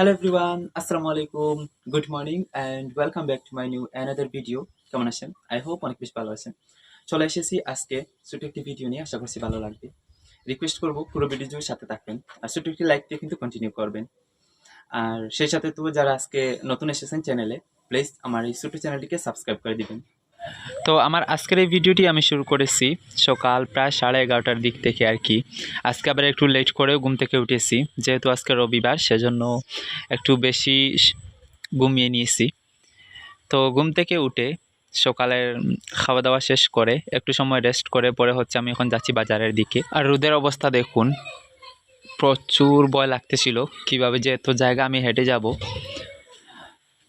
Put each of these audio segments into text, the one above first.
Hello everyone, Assalamu alaikum, good morning and welcome back to my new another video. কেমন আছেন? I hope অনেক বেশি ভালো আছেন। চলে এসেছি আজকে ছোট একটি ভিডিও নিয়ে আশা করছি ভালো লাগবে। রিকোয়েস্ট করব পুরো ভিডিও জুড়ে সাথে থাকবেন আর ছোট একটি লাইক দিয়ে কিন্তু কন্টিনিউ করবেন। আর সেই সাথে তো যারা আজকে নতুন এসেছেন চ্যানেলে প্লিজ আমার এই ছোট চ্যানেলটিকে সাবস্ক্রাইব করে দিবেন। তো আমার আজকের এই ভিডিওটি আমি শুরু করেছি সকাল প্রায় সাড়ে এগারোটার দিক থেকে আর কি। আজকে আবার একটু লেট করেও ঘুম থেকে উঠেছি, যেহেতু আজকে রবিবার, সেজন্য একটু বেশি ঘুমিয়ে নিয়েছি। তো ঘুম থেকে উঠে সকালের খাওয়া দাওয়া শেষ করে একটু সময় রেস্ট করে, পরে হচ্ছে আমি এখন যাচ্ছি বাজারের দিকে। আর রোদের অবস্থা দেখুন, প্রচুর ভয় লাগতেছিল, কীভাবে যে এত জায়গা আমি হেঁটে যাব।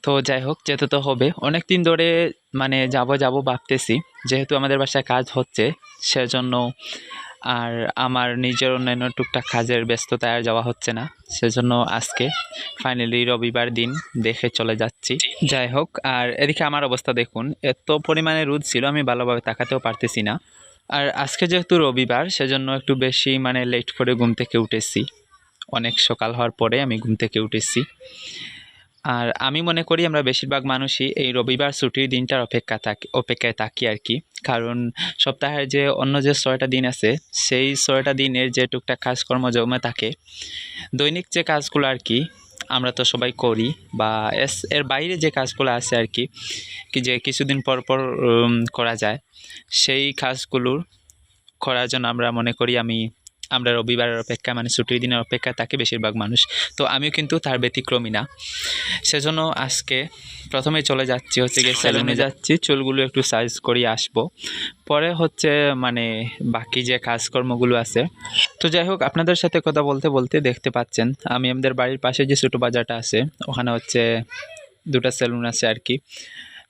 তো যাই হোক, যেতে তো হবে। অনেক দিন ধরে মানে যাব যাব ভাবতেছি। যেহেতু আমাদের বাসায় কাজ হচ্ছে সেজন্য আর আমার নিজের অন্যান্য টুকটাক কাজের ব্যস্ততায় আর যাওয়া হচ্ছে না। সেজন্য আজকে ফাইনালি রবিবার দিন দেখে চলে যাচ্ছি। যাই হোক আর এদিকে আমার অবস্থা দেখুন এত পরিমাণে রোদ ছিল আমি ভালোভাবে তাকাতেও পারতেছি না। আর আজকে যেহেতু রবিবার সেজন্য একটু বেশি মানে লেট করে ঘুম থেকে উঠেছি। অনেক সকাল হওয়ার পরে আমি ঘুম থেকে উঠেছি। আর আমি মনে করি আমরা বেশিরভাগ মানুষই এই রবিবার ছুটির দিনটার অপেক্ষা থাকি, অপেক্ষায় থাকি আর কি। কারণ সপ্তাহের যে অন্য যে ছয়টা দিন আছে, সেই ছয়টা দিনের যে টুকটাক কাজকর্ম জমে থাকে, দৈনিক যে কাজগুলো আর কি, আমরা তো সবাই করি বা এস, এর বাইরে যে কাজগুলো আছে আর কি যে কিছুদিন পর পর করা যায়, সেই কাজগুলোর করার জন্য আমরা মনে করি আমি আমরা রবিবারের অপেক্ষা মানে ছুটির দিনের অপেক্ষা থাকি বেশিরভাগ মানুষ। তো আমিও কিন্তু তার ব্যতিক্রমী না। সেজন্য আজকে প্রথমে চলে যাচ্ছি হচ্ছে গিয়ে সেলুনে যাচ্ছি। চুলগুলো একটু সাইজ করিয়ে আসব। পরে হচ্ছে মানে বাকি যে কাজকর্মগুলো আছে। তো যাই হোক আপনাদের সাথে কথা বলতে বলতে দেখতে পাচ্ছেন আমি আমাদের বাড়ির পাশে যে ছোটো বাজারটা আছে ওখানে হচ্ছে দুটো সেলুন আছে আর কি।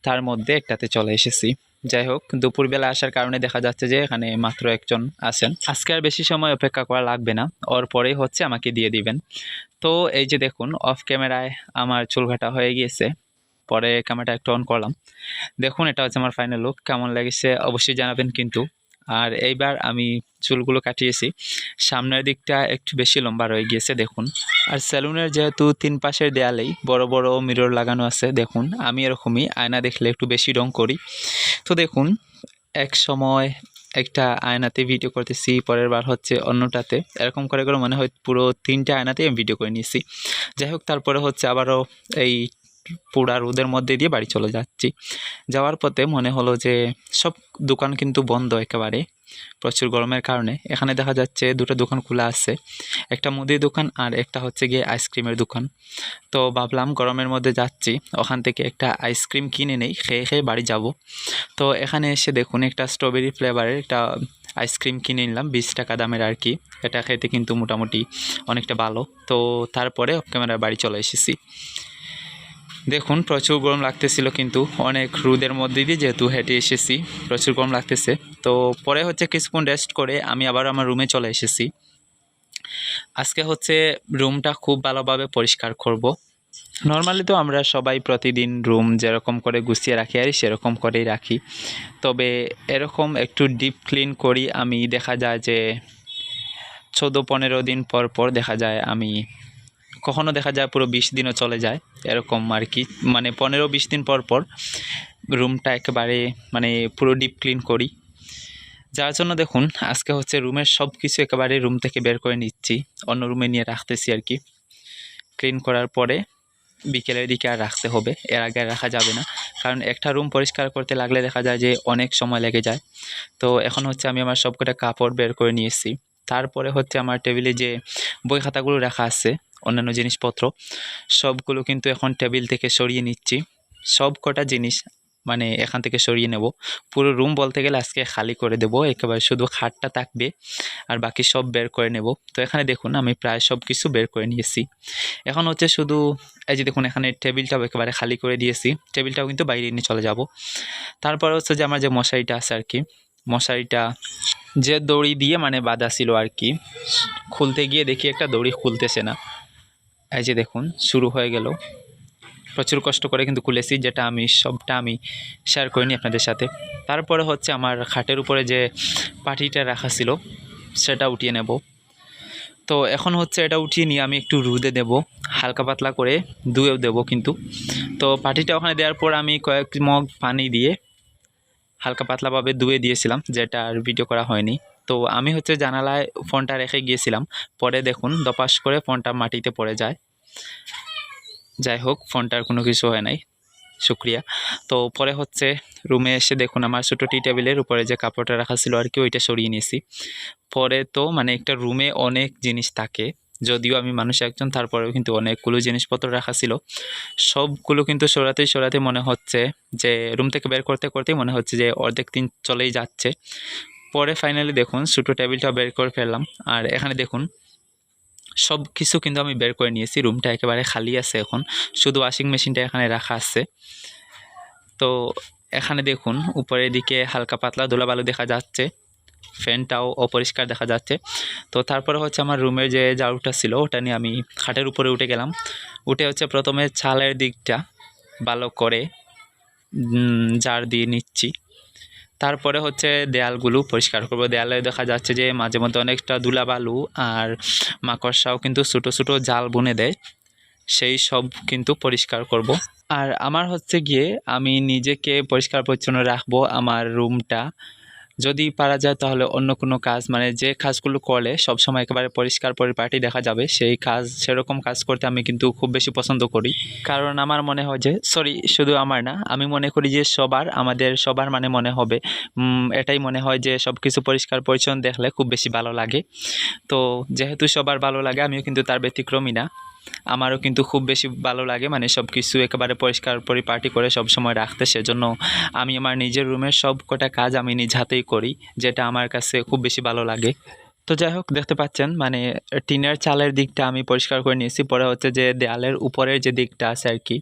তার মধ্যে একটাতে চলে এসেছি। যাই হোক দুপুরবেলা আসার কারণে দেখা যাচ্ছে যে এখানে মাত্র একজন আছেন। আজকে আর বেশি সময় অপেক্ষা করা লাগবে না, ওর পরেই হচ্ছে আমাকে দিয়ে দিবেন। তো এই যে দেখুন অফ ক্যামেরায় আমার চুল কাটা হয়ে গিয়েছে, পরে ক্যামেরাটা একটু অন করলাম। দেখুন, এটা হচ্ছে আমার ফাইনাল লুক কেমন লেগেছে অবশ্যই জানাবেন কিন্তু। আর এইবার আমি চুলগুলো কাটিয়েছি। সামনের দিকটা একটু বেশি লম্বা রয়ে গিয়েছে, দেখুন। আর সেলুনের যেহেতু তিন পাশের দেয়ালেই বড় বড় মিরর লাগানো আছে, দেখুন। আমি এরকমই আয়না দেখলে একটু বেশি রং করি। তো দেখুন, এক সময় একটা আয়নাতে ভিডিও করতেছি, পরের বার হচ্ছে অন্যটাতে। এরকম করে করে মনে হয় পুরো তিনটে আয়নাতেই আমি ভিডিও করে নিয়েছি। যাই হোক, তারপরে হচ্ছে আবারও এই পুরা রোদের মধ্যে দিয়ে বাড়ি চলে যাচ্ছি। যাওয়ার পথে মনে হলো যে সব দোকান কিন্তু বন্ধ একেবারে, প্রচুর গরমের কারণে। এখানে দেখা যাচ্ছে দুটো দোকান খোলা আছে, একটা মুদির দোকান আর একটা হচ্ছে গিয়ে আইসক্রিমের দোকান। তো ভাবলাম গরমের মধ্যে যাচ্ছি, ওখান থেকে একটা আইসক্রিম কিনে নেই, খেয়ে খেয়ে বাড়ি যাব। তো এখানে এসে দেখুন একটা স্ট্রবেরি ফ্লেভারের একটা আইসক্রিম কিনে নিলাম, বিশ টাকা দামের আর কি। এটা খেতে কিন্তু মোটামুটি অনেকটা ভালো। তো তারপরে ক্যামেরার বাড়ি চলে এসেছি। দেখুন, প্রচুর গরম লাগতেছিল কিন্তু অনেক রোদের মধ্যে দিয়ে যেহেতু হেঁটে এসেছি, প্রচুর গরম লাগতেছে। তো পরে হচ্ছে কিছুক্ষণ রেস্ট করে আমি আবার আমার রুমে চলে এসেছি। আজকে হচ্ছে রুমটা খুব ভালোভাবে পরিষ্কার করব। নর্মালি তো আমরা সবাই প্রতিদিন রুম যেরকম করে গুছিয়ে রাখি আর সেরকম করেই রাখি। তবে এরকম একটু ডিপ ক্লিন করি, আমি দেখা যায় যে চোদ্দ পনেরো দিন পর পর দেখা যায় আমি কখনো দেখা যায় পুরো বিশ দিনও চলে যায়, এরকম আর কি। মানে পনেরো বিশ দিন পর পর রুমটা একেবারে মানে পুরো ডিপ ক্লিন করি। যার জন্য দেখুন, আজকে হচ্ছে রুমের সব কিছু একেবারে রুম থেকে বের করে নিচ্ছি, অন্য রুমে নিয়ে রাখতেছি আর কি। ক্লিন করার পরে বিকেলের দিকে আর রাখতে হবে, এর আগে রাখা যাবে না। কারণ একটা রুম পরিষ্কার করতে লাগলে দেখা যায় যে অনেক সময় লেগে যায়। তো এখন হচ্ছে আমি আমার সবকটা কাপড় বের করে নিয়েছি। তারপরে হচ্ছে আমার টেবিলে যে বই খাতাগুলো রাখা আছে অন্যান্য জিনিসপত্র, সবগুলো কিন্তু এখন টেবিল থেকে সরিয়ে নিচ্ছি। সব কটা জিনিস মানে এখান থেকে সরিয়ে নেব। পুরো রুম বলতে গেলে আজকে খালি করে দেব, একেবারে শুধু খাটটা থাকবে আর বাকি সব বের করে নেব। তো এখানে দেখুন, আমি প্রায় সব কিছু বের করে নিয়েছি। এখন হচ্ছে শুধু, এই যে দেখুন, এখানে টেবিলটাও একেবারে খালি করে দিয়েছি। টেবিলটাও কিন্তু বাইরে নিয়ে চলে যাব। তারপর হচ্ছে যে আমার যে মশারিটা আছে আর কি, মশারিটা যে দড়ি দিয়ে মানে বাঁধা ছিল আর কি, খুলতে গিয়ে দেখি একটা দড়ি খুলতেছে না। এই যে দেখুন, শুরু হয়ে গেল। প্রচুর কষ্ট করে কিন্তু খুলেছি, যেটা আমি, সবটা আমি শেয়ার করিনি আপনাদের সাথে। তারপরে হচ্ছে আমার খাটের উপরে যে পাটিটা রাখা ছিল, সেটা উঠিয়ে নেব। তো এখন হচ্ছে এটা উঠিয়ে নিয়ে আমি একটু রুদে দেব, হালকা পাতলা করে ধুয়েও দেব কিন্তু। তো পাটিটা ওখানে দেওয়ার পর আমি কয়েক মগ পানি দিয়ে হালকা পাতলাভাবে ধুয়ে দিয়েছিলাম, যেটা আর ভিডিও করা হয়নি। তো আমি হচ্ছে জানালায় ফোনটা রেখে গিয়েছিলাম। পরে দেখুন, দপাস করে ফোনটা মাটিতে পড়ে যায়। যাই হোক ফোনটার কোনো কিছু হয় নাই। শুক্রিয়া। তো পরে হচ্ছে রুমে এসে দেখুন, আমার ছোটো টি টেবিলের উপরে যে কাপড়টা রাখা ছিল আর কি, ওইটা সরিয়ে নিয়েছি। পরে তো মানে একটা রুমে অনেক জিনিস থাকে। যদিও আমি মানুষ একজন, তারপরেও কিন্তু অনেকগুলো জিনিসপত্র রাখা ছিল। সবগুলো কিন্তু সরাতেই সরাতে মনে হচ্ছে যে, রুম থেকে বের করতে করতেই মনে হচ্ছে যে, অর্ধেক দিন চলেই যাচ্ছে। পরে ফাইনালি দেখুন ছোটো টেবিলটা বের করে ফেললাম। আর এখানে দেখুন সব কিছু কিন্তু আমি বের করে নিয়েছি। রুমটা একেবারে খালি আছে এখন। শুধু ওয়াশিং মেশিনটা এখানে রাখা আছে। তো এখানে দেখুন, উপরের দিকে হালকা পাতলা ধুলাবালু দেখা যাচ্ছে। ফ্যানটাও অপরিষ্কার দেখা যাচ্ছে। তো তারপরে হচ্ছে আমার রুমের যে ঝাড়ুটা ছিল, ওটা নিয়ে আমি খাটের উপরে উঠে গেলাম। উঠে হচ্ছে প্রথমে ছালের দিকটা ভালো করে ঝাড় দিয়ে নিচ্ছি। তারপরে হচ্ছে দেয়ালগুলো পরিষ্কার করব। দেয়ালে দেখা যাচ্ছে যে মাঝে মধ্যে অনেকটা ধুলাবালু আর মাকড়সাও কিন্তু ছোটো ছোটো জাল বুনে দেয়। সেই সব কিন্তু পরিষ্কার করব। আর আমার হচ্ছে গিয়ে আমি নিজেকে পরিষ্কার পরিচ্ছন্ন রাখব আমার রুমটা। যদি পারা যায় তাহলে অন্য কোনো কাজ মানে যে কাজগুলো করলে সবসময় একেবারে পরিষ্কার পরিপাটি দেখা যাবে, সেই কাজ, সেরকম কাজ করতে আমি কিন্তু খুব বেশি পছন্দ করি। কারণ আমার মনে হয় যে, সরি, শুধু আমার না, আমি মনে করি যে সবার, আমাদের সবার মানে মনে হবে। এটাই মনে হয় যে সব কিছু পরিষ্কার পরিচ্ছন্ন দেখলে খুব বেশি ভালো লাগে। তো যেহেতু সবার ভালো লাগে, আমিও কিন্তু তার ব্যতিক্রমী না। আমারও কিন্তু খুব বেশি ভালো লাগে মানে সব কিছু একেবারে পরিষ্কার পরিপাটি করে সব সময় রাখতে, সেজন্য আমি আমার নিজের রুমের সব কটা কাজ আমি নিজ হাতেই করি, যেটা আমার কাছে খুব বেশি ভালো লাগে। তো যাই হোক, দেখতে পাচ্ছেন মানে টিনের চালের দিকটা আমি পরিষ্কার করে নিয়েছি, পরে হচ্ছে যে দেয়ালের উপরের যে দিকটা আছে আর কি,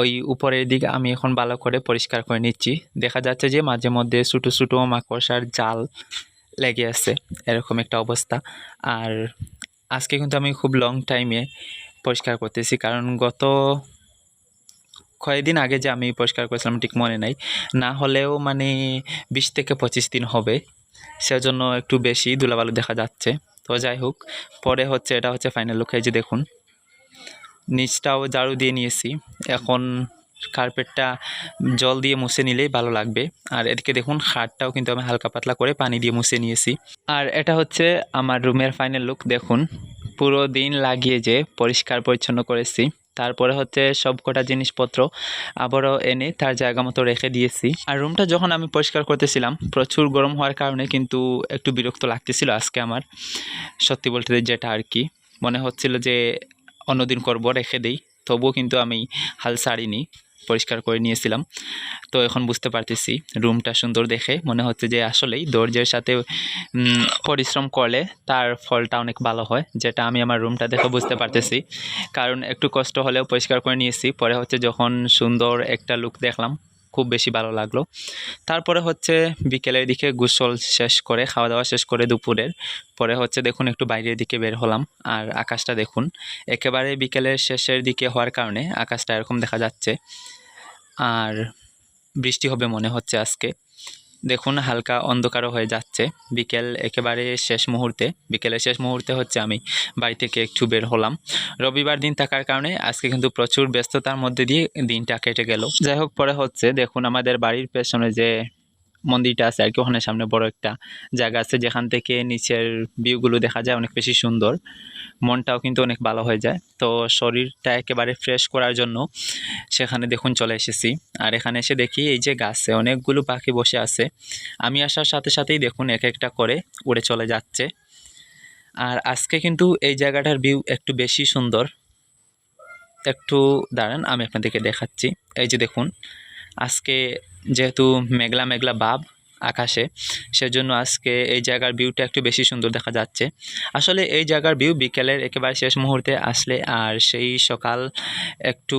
ওই উপরের দিকে আমি এখন ভালো করে পরিষ্কার করে নিচ্ছি। দেখা যাচ্ছে যে মাঝে মধ্যে ছোটো ছোটো মাকড়সার জাল লেগে আছে, এরকম একটা অবস্থা। আর আজকে কিন্তু আমি খুব লং টাইমে পরিষ্কার করতেছি, কারণ গত কয়েকদিন আগে যে আমি পরিষ্কার করেছিলাম ঠিক মনে নাই, না হলেও মানে বিশ থেকে পঁচিশ দিন হবে, সেজন্য একটু বেশি ধুলাবালু দেখা যাচ্ছে। তো যাই হোক, পরে হচ্ছে, এটা হচ্ছে ফাইনাল লুক যে দেখুন, নিচটাও ঝাড়ু দিয়ে নিয়েছি, এখন কার্পেটটা জল দিয়ে মুছে নিলেই ভালো লাগবে। আর এদিকে দেখুন, খাটটাও কিন্তু আমি হালকা পাতলা করে পানি দিয়ে মুছে নিয়েছি। আর এটা হচ্ছে আমার রুমের ফাইনাল লুক দেখুন। পুরো দিন লাগিয়ে যে পরিষ্কার পরিচ্ছন্ন করেছি। তারপরে হচ্ছে সব কটা জিনিসপত্র আবারও এনে তার জায়গা মতো রেখে দিয়েছি। আর রুমটা যখন আমি পরিষ্কার করতেছিলাম, প্রচুর গরম হওয়ার কারণে কিন্তু একটু বিরক্ত লাগতেছিল আজকে আমার। সত্যি বলতে যেটা আর কি, মনে হচ্ছিল যে অন্যদিন করব, রেখে দেই। তবুও কিন্তু আমি হাল ছাড়িনি। পরিষ্কার করে নিয়েছিলাম। তো এখন বুঝতে পারতেছি, রুমটা সুন্দর দেখে মনে হচ্ছে যে আসলেই ধৈর্যের সাথে পরিশ্রম করলে তার ফলটা অনেক ভালো হয়, যেটা আমি আমার রুমটা দেখে বুঝতে পারতেছি। কারণ একটু কষ্ট হলেও পরিষ্কার করে নিয়েছি, পরে হচ্ছে যখন সুন্দর একটা লুক দেখলাম, খুব বেশি ভালো লাগল। তারপরে হচ্ছে বিকেলের দিকে গোসল শেষ করে খাওয়া দাওয়া শেষ করে দুপুরের, পরে হচ্ছে দেখুন একটু বাইরের দিকে বের হলাম, আর আকাশটা দেখুন। একেবারে বিকেলের শেষের দিকে হওয়ার কারণে আকাশটা এরকম দেখা যাচ্ছে। আর বৃষ্টি হবে মনে হচ্ছে আজকে। দেখুন, হালকা অন্ধকারও হয়ে যাচ্ছে। বিকেল একেবারে শেষ মুহূর্তে, বিকেলের শেষ মুহূর্তে হচ্ছে আমি বাড়ি থেকে একটু বের হলাম। রবিবার দিন থাকার কারণে আজকে কিন্তু প্রচুর ব্যস্ততার মধ্যে দিয়ে দিনটা কেটে গেল। যাই হোক, পরে হচ্ছে, দেখুন, আমাদের বাড়ির পেছনে যে মন্দিরটা আছে আর কি ওখানে সামনে বড় একটা জায়গা আছে, যেখান থেকে নিচের ভিউগুলো দেখা যায় অনেক বেশি সুন্দর। মনটাও কিন্তু অনেক ভালো হয়ে যায়। তো শরীরটা একেবারে ফ্রেশ করার জন্য সেখানে দেখুন চলে এসেছি। আর এখানে এসে দেখি এই যে গাছে অনেকগুলো পাখি বসে আছে। আমি আসার সাথে সাথেই দেখুন এক একটা করে উড়ে চলে যাচ্ছে। আর আজকে কিন্তু এই জায়গাটার ভিউ একটু বেশি সুন্দর। একটু দাঁড়ান, আমি আপনাদেরকে দেখাচ্ছি। এই যে দেখুন আজকে যেহেতু মেঘলা মেঘলা ভাব আকাশে, সেজন্য আজকে এই জায়গার ভিউটা একটু বেশি সুন্দর দেখা যাচ্ছে। আসলে এই জায়গার ভিউ বিকেলের একেবারে শেষ মুহূর্তে আসলে, আর সেই সকাল একটু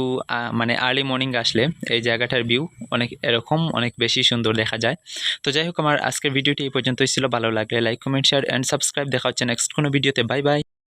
মানে আর্লি মর্নিং আসলে এই জায়গাটার ভিউ অনেক এরকম, অনেক বেশি সুন্দর দেখা যায়। তো যাই হোক, আমার আজকের ভিডিওটি এই পর্যন্তই ছিল। ভালো লাগলে like comment share and subscribe দেখা হচ্ছে নেক্সট কোনো ভিডিওতে বাই বাই